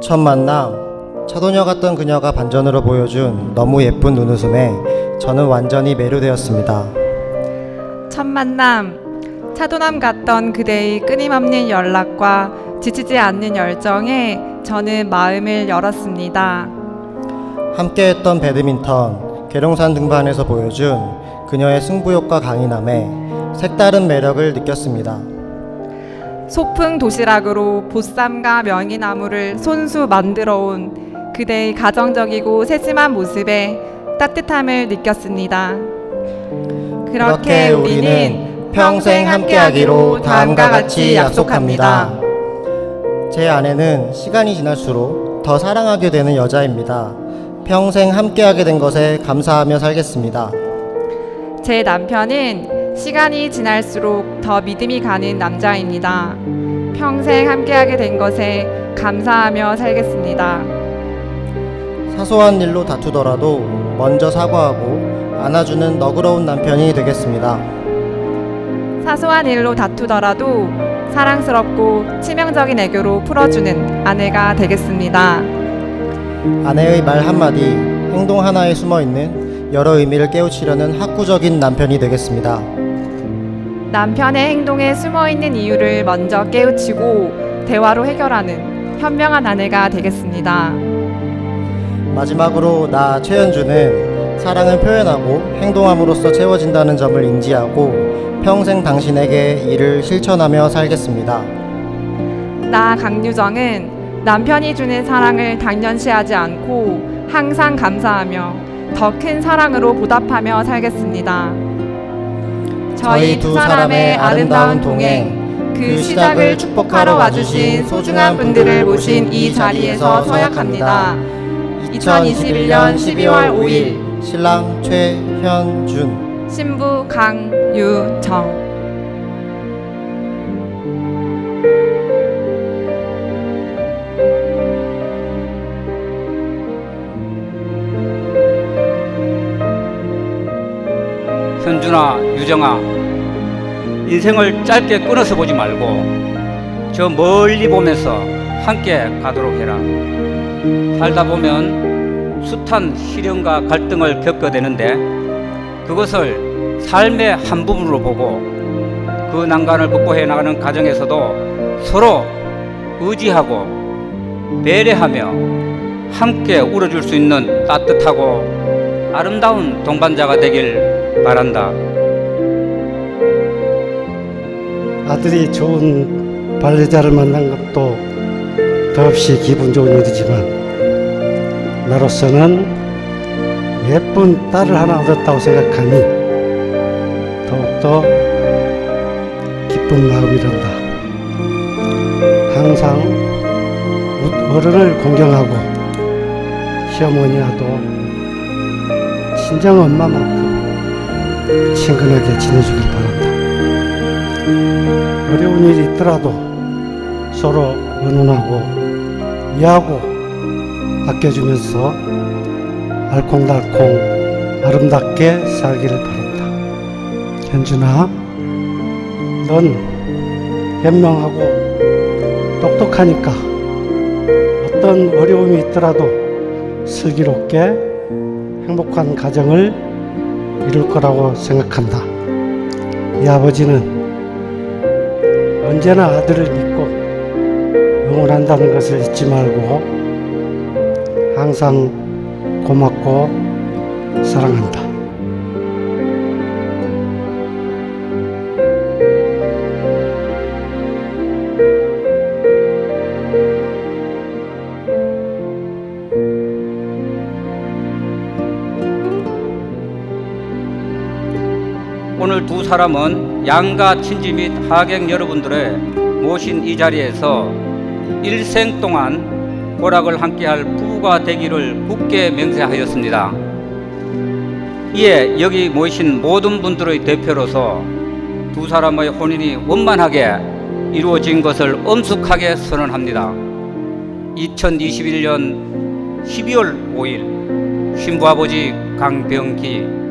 첫 만남 차도녀 같던 그녀가 반전으로 보여준 너무 예쁜 눈웃음에 저는 완전히 매료되었습니다. 첫 만남 차도남 같던 그대의 끊임없는 연락과 지치지 않는 열정에 저는 마음을 열었습니다. 함께했던 배드민턴 계룡산 등반에서 보여준 그녀의 승부욕과 강인함에 색다른 매력을 느꼈습니다. 소풍 도시락으로 보쌈과 명이나무를 손수 만들어 온 그대의 가정적이고 세심한 모습에 따뜻함을 느꼈습니다. 그렇게 우리는 평생 함께하기로 다음과 같이 약속합니다. 제 아내는 시간이 지날수록 더 사랑하게 되는 여자입니다. 평생 함께하게 된 것에 감사하며 살겠습니다. 제 남편은 시간이 지날수록 더 믿음이 가는 남자입니다. 평생 함께하게 된 것에 감사하며 살겠습니다. 사소한 일로 다투더라도 먼저 사과하고 안아주는 너그러운 남편이 되겠습니다. 사소한 일로 다투더라도 사랑스럽고 치명적인 애교로 풀어주는 아내가 되겠습니다. 아내의 말 한마디, 행동 하나에 숨어 있는 여러 의미를 깨우치려는 학구적인 남편이 되겠습니다. 남편의 행동에 숨어 있는 이유를 먼저 깨우치고 대화로 해결하는 현명한 아내가 되겠습니다. 마지막으로 나 최현주는 사랑을 표현하고 행동함으로써 채워진다는 점을 인지하고 평생 당신에게 이를 실천하며 살겠습니다. 나 강유정은 남편이 주는 사랑을 당연시하지 않고 항상 감사하며 더 큰 사랑으로 보답하며 살겠습니다. 저희 두 사람의 아름다운 동행, 그 시작을 축복하러 와주신 소중한 분들을 모신 이 자리에서 서약합니다. 2021년 12월 5일 신랑 최현준 신부 강유정. 현준아, 유정아, 인생을 짧게 끊어서 보지 말고 저 멀리 보면서 함께 가도록 해라. 살다 보면 숱한 시련과 갈등을 겪게 되는데 그것을 삶의 한 부분으로 보고 그 난관을 극복해 나가는 과정에서도 서로 의지하고 배려하며 함께 울어줄 수 있는 따뜻하고 아름다운 동반자가 되길 바란다. 아들이 좋은 반려자를 만난 것도 더없이 기분 좋은 일이지만 나로서는 예쁜 딸을 하나 얻었다고 생각하니 더욱더 기쁜 마음이란다. 항상 어른을 공경하고 시어머니와도 친정 엄마만큼 친근하게 지내주길 바란다. 어려운 일이 있더라도 서로 의논하고 이해하고 아껴주면서 알콩달콩 아름답게 살기를 바란다. 현준아, 넌 현명하고 똑똑하니까 어떤 어려움이 있더라도 슬기롭게 행복한 가정을 이룰 거라고 생각한다. 이 아버지는 언제나 아들을 믿고 응원한다는 것을 잊지 말고 항상 고맙고 사랑한다. 오늘 두 사람은 양가 친지 및 하객 여러분들의 모신 이 자리에서 일생 동안 고락을 함께할 부부가 되기를 굳게 맹세하였습니다. 이에 여기 모이신 모든 분들의 대표로서 두 사람의 혼인이 원만하게 이루어진 것을 엄숙하게 선언합니다. 2021년 12월 5일 신부아버지 강병기